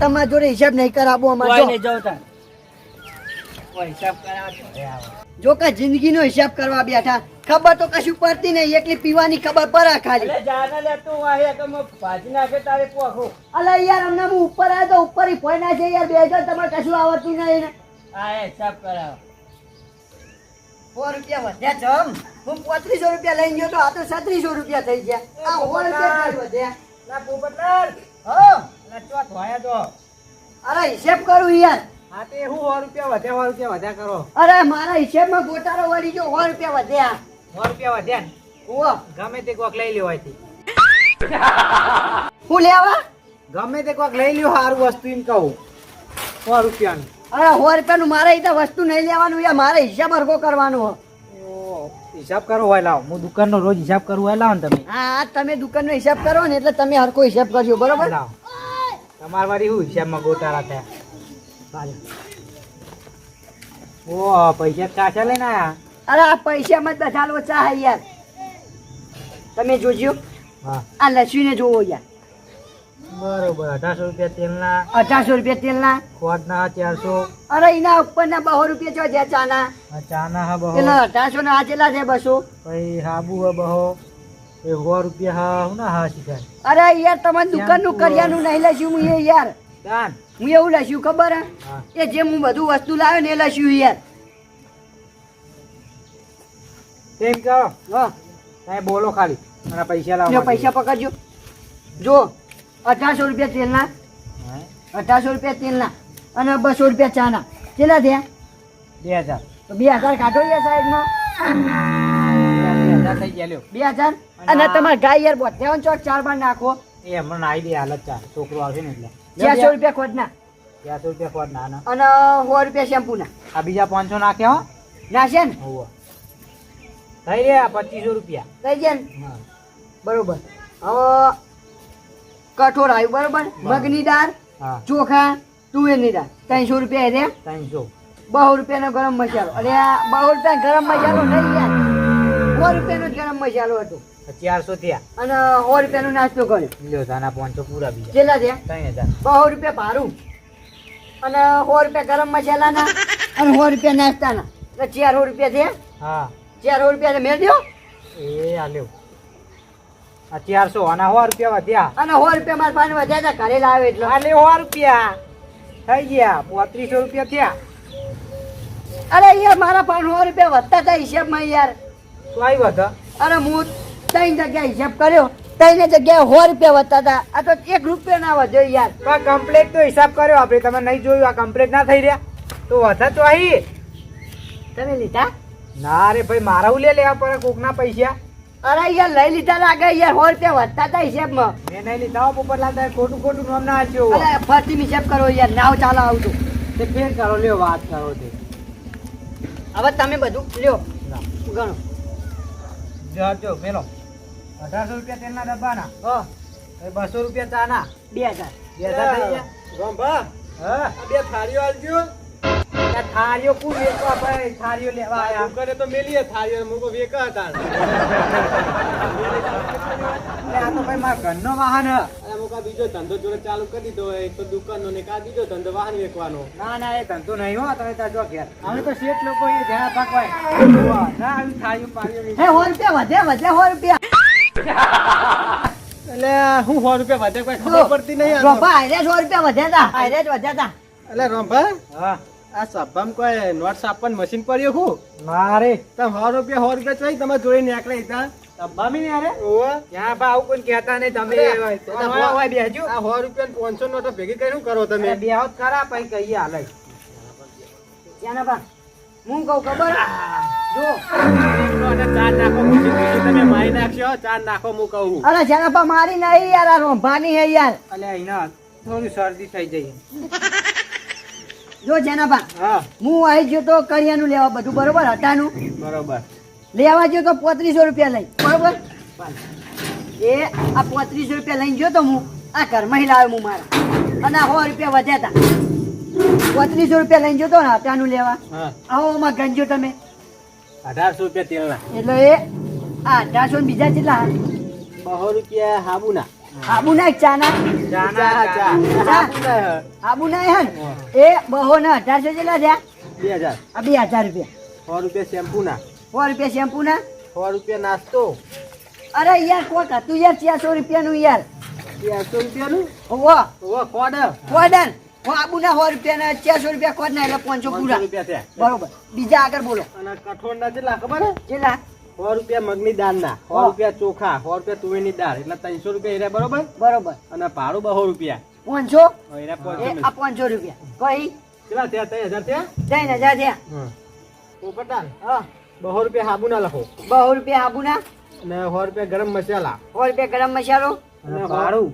તમારા જોડે હિસાબ નહીં કરાવો અમારે. જો. કે જિંદગીનો હિસાબ કરવા બેઠા ખબર તો કશું પડતી નહીં એટલી પીવાની ખબર પડે ખાલી. અલે યાર અમને હું ઉપર આવ્યો તો ઉપર ઈ ફોઈ ના છે યાર બે હજાર તમારે કશું આવડતું નહીં ને. આ હિસાબ કરાવો. સો રૂપિયા વધ્યા જમ. હું પોત્રીસો રૂપિયા લઈને ગયો તો આ તો સત્રીસો રૂપિયા થઈ ગયા. આ સો રૂપિયા વધ્યા? લા પોપટલાલ હો. લા ધોયા તો અરે હિસાબ કરું યાર. હા તે હું સો રૂપિયા વધ્યા સો રૂપિયા વધ્યા કરો. અરે મારા હિસાબમાં ગોટાળો વળી ગયો સો રૂપિયા વધ્યા સો રૂપિયા વધ્યા ને? ઓહ ગમે તે કોક લઈ અહીંથી. હું લેવા? ગમે તે કોક લઈ લ્યો સારું વસ્તુ એમ કહું. સો રૂપિયાનું. અરે સો રૂપિયાનું મારે વસ્તુ નહીં લેવાનું યાર મારે હિસાબ હરકો કરવાનો. ઓ, હિસાબ કરો હોય લાવો. હું દુકાનનો રોજ હિસાબ કરવું હોય લાવો ને તમે. હા તમે દુકાનનો હિસાબ કરો ને એટલે તમે હરકો હિસાબ કરજો બરોબર? લાવો. તમારા શું હિસાબમાં ગોટાળા થયા? ચાલો. ઓ પૈસા કાચા લઈને આયા? અરે આ પૈસામાં બધા લોચા હે યાર. તમે જોજો. હા આ લસ્સીને જોવો યાર. બરોબર અઢારસો રૂપિયા તેલના. અઢારસો રૂપિયા તેલના? ખોટના ચારસો અરે એના ઉપરના બસો રૂપિયા છો જ્યાં ચાના. ચાના હા બહો. પેલા અઢારસો ના આ ચેલા છે બસો. પછી હાબુ હા બહો. એ સો રૂપિયા હા હું ના હા શીખાય. અરે યાર તમારી દુકાનનું કરિયાનું નહીં લસ્યું હું એ યાર. હું એવું લસ્યું ખબર એ જે હું બધું વસ્તુ લાવ્યો ને એ લસ્યું યાર. તેમ કહો હા. બોલો ખાલી. પૈસા લાવો પૈસા પકડજો. જો. અઢારસો રૂપિયા તેલના? અઢારસો રૂપિયા તેલના. અને બસો રૂપિયા ચાના. કેટલા થયા? બે હજાર. તો બે હજાર કાઢો યાર સાઈડમાં. બે હજાર અને તમારે ગાય યાર બોધ્યા ચોક ચાર બાર નાખો. એ હમણાં આવી દે હાલત ચાર. છોકરો આવશે ને એટલે. ચારસો રૂપિયા ખોટના ચારસો રૂપિયા ખોટ ના ના અને સો રૂપિયા શેમ્પૂના. આ બીજા પાંચસો નાખ્યા હો. નાશે ને? હોવે. થઈ ગયા પચીસો રૂપિયા. થઈ ગયા ને? બરોબર. હવે કઠોળ આવ્યું બરોબર? મગની દાળ ચોખા તુવેરની દાળ. ત્રણસો રૂપિયા રે ત્રણસો. બહુ રૂપિયાનો ગરમ મસાલો. અરે બહુ રૂપિયા ગરમ મસાલો નહીં યાર. સો રૂપિયાનો ગરમ મસાલો હતો. ચારસો થયા. અને સો રૂપિયાનો નાસ્તો કર્યો. લ્યો તાના પાંચસો પૂરા બીજા. કેટલા થયા? ત્રણ હજાર. બહુ રૂપિયા ભાડું અને સો રૂપિયા ગરમ મસાલાના અને સો રૂપિયા નાસ્તાના. એટલે ચારસો રૂપિયા થયા. હા. ચારસો રૂપિયા મેળ દો એ આ આ ચારસો અને સો રૂપિયા વધ્યા? અને સો રૂપિયા મારા પાસે વધ્યા હતા ઘરે લાવે એટલે. આ લે સો રૂપિયા? થઈ ગયા. પોત્રીસો રૂપિયા થયા. અરે યાર મારા પાસે સો રૂપિયા વધતા હતા હિસાબમાં યાર. તો આવી વધ. અરે હું ત્રણ જગ્યાએ હિસાબ કર્યો. ત્રણ જગ્યાએ સો રૂપિયા વધતા હતા. આ તો એક રૂપિયા ના વધ્યો યાર. પણ કમ્પ્લેટ તો હિસાબ કર્યો આપણે. તમે નહીં જોયું આ કમ્પ્લેટ ના થઈ રહ્યા. તો વધે તો અહીં. તમે લીધા? ના રે ભાઈ મારા લે લેવા પડે કોકના પૈસા? અરે યાર લઈ લીધા લાગે યાર હોર તે વધતા હતા હિસાબમાં. મેં નહીં લીધા ઉપર પોપટલાલ ખોટું ખોટું નામ ના આપ્યો અરે ફરતી હિસાબ કરો યાર નાવ ચાલો આવતું તે ફેર કરો લ્યો વાત કરો તે. હવે તમે બધું લ્યો. ગણો જાજો મેલો. અઢારસો રૂપિયા તેલના ડબ્બાના. હો. એ બસો રૂપિયા ચાના. બે હજાર. બે હજાર થઈ ગયા? બે થાળીઓ આલજો. આ થાળીઓ કુલ વેચવા ભાઈ થાળીઓ લેવા આયા. કરે તો મેલીએ થાળીઓ મુકો વેકા હતા. એટલે આ તો ભાઈ મારા ઘરનો વાહન. હ. અને મૂકા બીજો ધંધો જોડે ચાલુ કરી દીધો એક તો દુકાનનો ને કા બીજો ધંધો વાહન વેચવાનો. ના ના એ ધંધો નહીં હો તમે ત્યાં જો ઘેર. અમે તો શેઠ લોકો એ જણા પાક હોય. ના આવી થાળીઓ પાડીઓ હે સો રૂપિયા વધે વધે સો રૂપિયા. એટલે હું સો રૂપિયા વધે કોઈ ખબર પડતી નહીં રોપા હારે સો રૂપિયા વધ્યા હતા આયરે જ વધ્યા હતા એટલે રોંભા? હા. આ સભામાં કોઈ નોટ છાપવાનું મશીન પડ્યું હું? મારે તમે સો રૂપિયા સો રૂપિયા ચોઈ તમે જોઈ નીકળે હતા ડબ્બામી ને અરે ઓવે. ત્યાં બા આવું કોઈ કહેતા નહીં તમે હોય હોય આ સો રૂપિયા પાંચસો નોટો ભેગી કરી કરો તમે? બે તો ખરા પછી કહીએ હાલે. ત્યાંના બા હું કહું ખબર? જો. ચાર નાખો તમે મારી નાખશો ચાર નાખો હું કહું અરે જેનાપા મારી નહીં યાર આ રોંભાની હે યાર. એટલે અહીંના થોડી શરદી થઈ જઈ જો જેનાબા હા. હું આવી ગયો તો કરિયાનું લેવા બધું બરોબર? હટાનું બરોબર. લેવા ગયો તો પોત્રીસો રૂપિયા લઈ બરોબર? એ આ પોત્રીસો રૂપિયા લઈને ગયો તો હું આ ઘરમાં મહિલા લાવ્યો હું મારા. અને આ સો રૂપિયા વધ્યા હતા પોત્રીસો રૂપિયા લઈને ગયો તો ને હટાનું લેવા. આવો માં ગંજો તમે. અઢારસો રૂપિયા તેલના. એટલે એ આ અઢારસો બીજા કેટલા બસો રૂપિયા હાબુના. હાબુના ના ચાના. આબુ ના હે. એ બહો ને અઢારસો જેટલા થયા. બે હજાર. આ બે હજાર રૂપિયા. સો રૂપિયા શેમ્પુ ના સો રૂપિયા શેમ્પુ ના સો રૂપિયા નાસ્તો. અરે યાર કોક હતું યાર ચારસો રૂપિયાનું યાર. ચારસો રૂપિયાનું? ઓવો. હું આબુ ના સો રૂપિયા ના ચારસો રૂપિયા કોડ ના એટલે પાંચસો પૂરા. બરોબર. બીજા આગળ બોલો. અને કઠોળ ના ખબર હે કેટલા સો રૂપિયા મગની દાળ ના સો રૂપિયા ચોખા સો રૂપિયા તુવેરની દાળ એટલે ત્રણસો રૂપિયા એરા બરોબર? બરોબર. અને ભાડું બસો રૂપિયા. પાંચસો? આ પાંચસો રૂપિયા. કઈ? કેટલા ત્યાં ત્રણ હજાર થયા? ત્રણ હજાર ત્યાં પોપટલાલ હા. બસો રૂપિયા સાબુ ના લખો. બહુ રૂપિયા આબુ ના અને સો રૂપિયા ગરમ મસાલા. સો રૂપિયા ગરમ મસાલો? અને ભાડું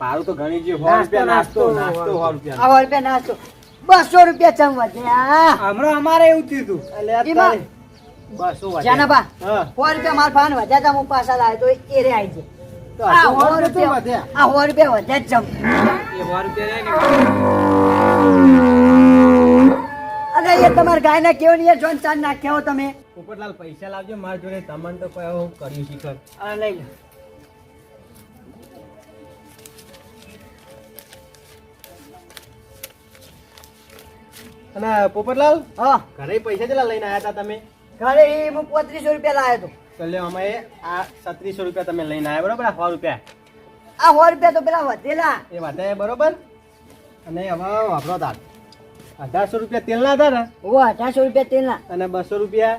ભાડું તો ઘણી છે. સો રૂપિયા નાસ્તો નાસ્તો. સો રૂપિયા. સો રૂપિયા નાસ્તો. બસો રૂપિયા ચમવા થયા હમણાં અમારે એવું થયું હતું. એટલે જાનાબા હા. સો રૂપિયા મારા ફાન વધ્યા તા હું પાછા લાવ્યો તો એ રે આવી જાય. તો આ સો રૂપિયા આ સો રૂપિયા વધ્યા જ ને. અરે એ તમારા કેવો ને યાર જોન ચાંદ નાખ્યા હો તમે. પોપટલાલ પૈસા લાવજો મારા જોડે તમને તો કોઈ હું કર્યું શીખર આ લઈ લો. અને પોપટલાલ હા. ઘરે પૈસા કેટલા લઈને આવ્યા હતા તમે? ઘરે એ હું પોત્રીસો રૂપિયા લાવ્યો હતો તો અમે આ સત્રીસો રૂપિયા તમે લઈને આવ્યા બરોબર? આ સો રૂપિયા. આ સો રૂપિયા તો પેલા વધેલા. એ વધે બરોબર? અને હવે વાપરો તાર. અઢારસો રૂપિયા તેલના હતા ને? ઓ અઢારસો રૂપિયા તેલના. અને બસો રૂપિયા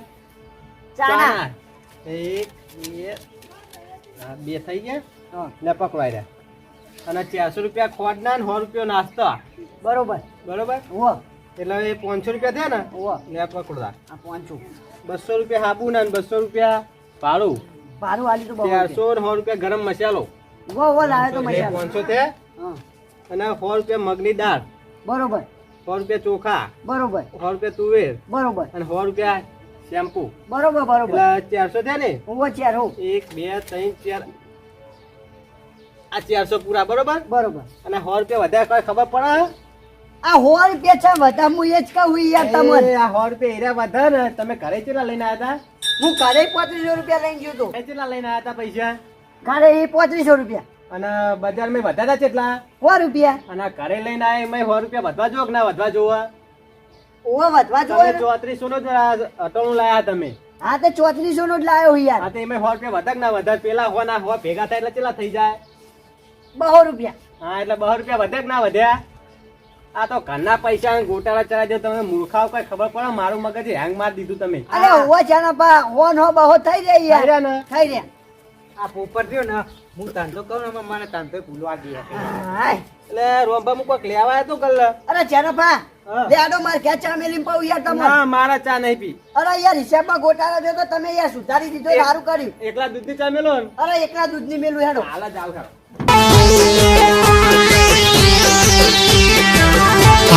ચાના. એક બે બે થઈ ગયા? હા, ને પકવાઈ રહ્યા. અને ચારસો રૂપિયા ખોટના ને સો રૂપિયા નાસ્તો. બરોબર. બરોબર? ઓ. એટલે એ પાંચસો રૂપિયા થયા ને ઓ ને પકડતા આ પાંચસો. બસો રૂપિયા હાબુ ને બસો રૂપિયા ભાડું ભાડું આલી તો ચારસો ને સો રૂપિયા ગરમ મસાલો. વો વો લાવે તો મસાલો. પાંચસો થયા. અને સો રૂપિયા મગની દાળ. બરોબર. સો રૂપિયા ચોખા. બરોબર. સો રૂપિયા તુવેર. બરોબર. અને સો રૂપિયા શેમ્પુ. બરોબર બરોબર. ચારસો થયા ને? ઓ ચાર એક બે ત્રણ ચાર. આ ચારસો પૂરા બરોબર? બરોબર. અને સો રૂપિયા વધારે કોઈ ખબર પડે? આ સો રૂપિયા છે બધા હું એ જ કહું યાર તમને. આ સો રૂપિયા એરિયા વધારે ને તમે ઘરે કેટલા લઈને આવ્યા હું ઘરે પોત્રીસો રૂપિયા લઈને ગયો તો. ઘરે કેટલા લઈને આવ્યા હતા પૈસા? ઘરે એ પોત્રીસો રૂપિયા. અને બજારમાં વધ્યા હતા કેટલા સો રૂપિયા. અને ઘરે લઈને આવ્યા મેં સો રૂપિયા વધવા જોવો કે ના વધવા જોવા ઓ વધવા જોવો. ચોત્રીસો નો. જ અટોણું લાયા તમે. હા તો ચોત્રીસો નો જ લાવ્યો યાર. હા તો એમાં સો રૂપિયા વધક ના વધારે પેલા હો ના હો ભેગા થાય એટલે કેટલા થઈ જાય? બહો રૂપિયા. હા એટલે બહો રૂપિયા વધક ના વધ્યા આ તો ઘરના પૈસા ગોટાળા ચલા જો તમે મૂર્ખાઓ કઈ ખબર પડે? મારું મગજ હેંગ મારી દીધું તમે. અરે છે જાના પા હોન હો બહો થઈ જાય યાર. ને? થઈ રહ્યા. આ પોપર થયો ને હું તાંતો કહું ને મને તાંતો ભૂલવા ગયા હાય. એટલે રોંબા મુ કોક લેવા આવ્યો તો કલ અરે જાના પા હા. લે આડો માર કે ચા મેલી પાઉ યાર તમે ના મારા ચા નહીં પી. અરે યાર હિસાબમાં ગોટાળા દો તો તમે યાર સુધારી દીધો સારું કર્યું. એકલા દૂધની ચા મેલો અરે એકલા દૂધની મેલું હેડો. હાલ જ આવ